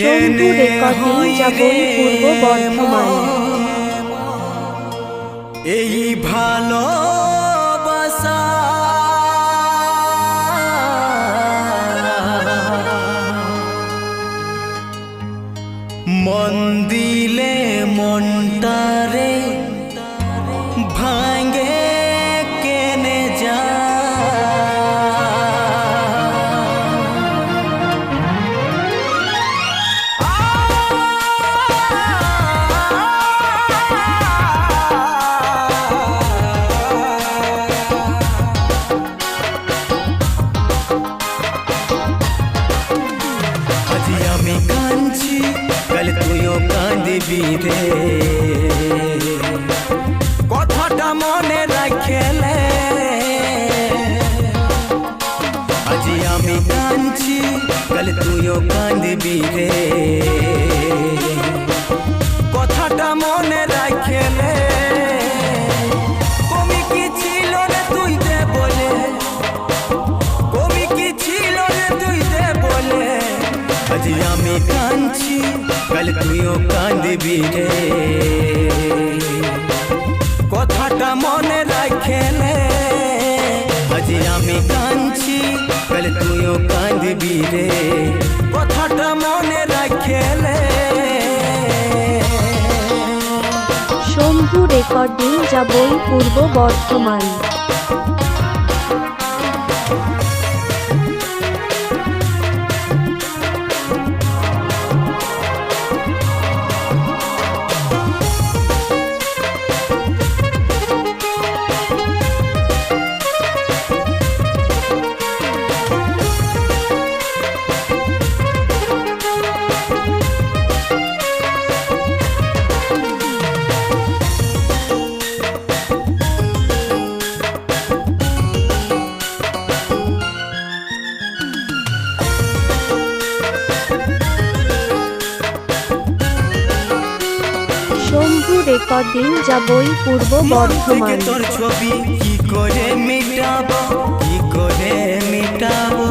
Shambhu recording যাবই পূর্ব বর্ধমান। এই ভালোবাসা কাঁদবি কথাটা মনে রাখলে। আজি আমি কাঁদছি কাল তুইও কাঁদবি রে। কথাটা মনে রাখলে। আজি আমি কাঁদছি তুইও কাঁদবি রে। কথাটা মনে রাখলে আজি আমি কাঁদছি, কাল তুইও কাঁদবি রে। কথাটা মনে রাখলে শম্ভু রেকর্ডিং যাবই পূর্ব বর্ধমান। রেকর্ডিং যাবই পূর্ব বর্ধমান। তোর ছবি, কি করে মিটাবো, কি করে মিটাবো?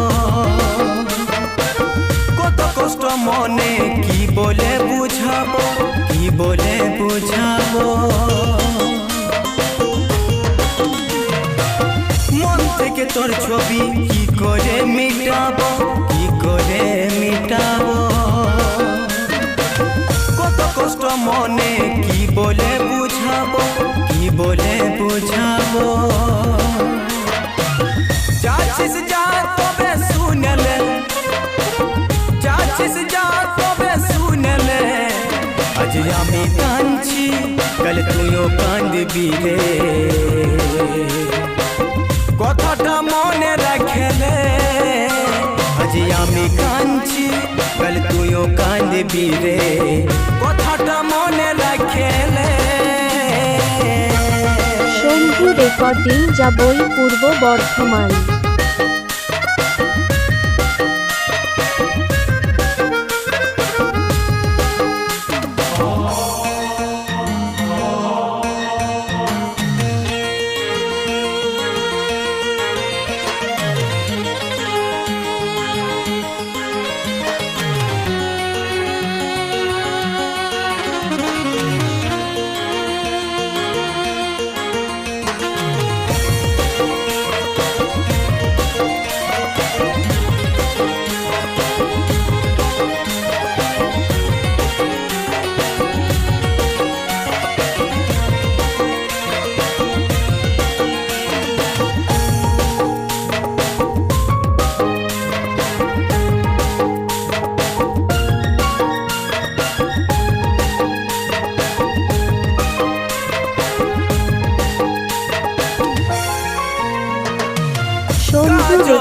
কত কষ্ট মনে, কি বলে বুঝাবো, কি বলে বুঝাবো? মন থেকে তোর ছবি, কি করে মিটাবো, কি করে মিটাবো? কত কষ্ট মনে কাল তুইও কাঁদবি রে কথাটা মনে রাখলে আজ আমি কাঁদছি কাল তুইও কাঁদবি রে কথাটা মনে রাখলে শম্ভু রেকর্ডিং যাবই পূর্ব বর্ধমান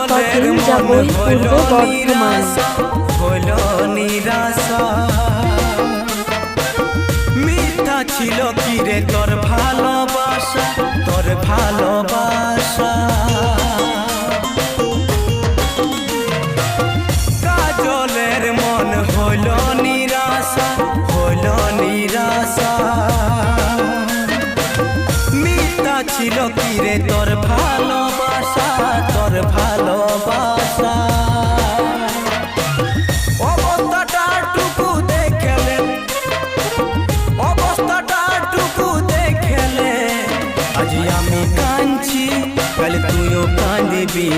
শম্ভু যাবই পূর্ব বর্ধমান। হলো নিরাশা মিথ্যা ছিল কি রে? তোর ভালোবাসা তোর ভালোবাসা। কাজলের মন হলো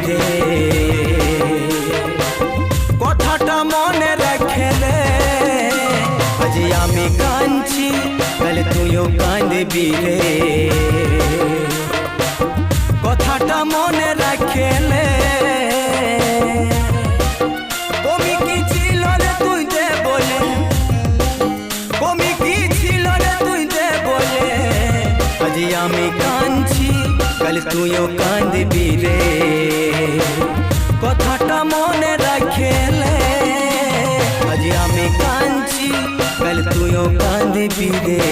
রে। কথাটা মনে রাখলে আজ আমি কাঁদছি কাল তুইও কাঁদবি রে। কথাটা মনে রাখলে রে বলে? রে বলে? আমি কাঁদছি কাল তুইও কাঁদবি রে কথাটা মনে রাখলে আজ আমি কাঁদছি কাল তুইও কাঁদবি রে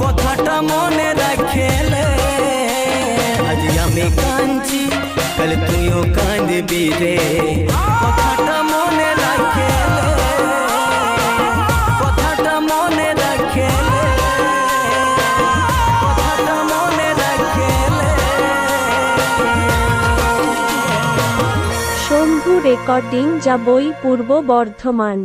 কথাটা মনে রাখলে আজ আমি কাঁদছি কাল তুইও কাঁদবি রে কথাটা শম্ভু যা বই পূর্ব বর্ধমান।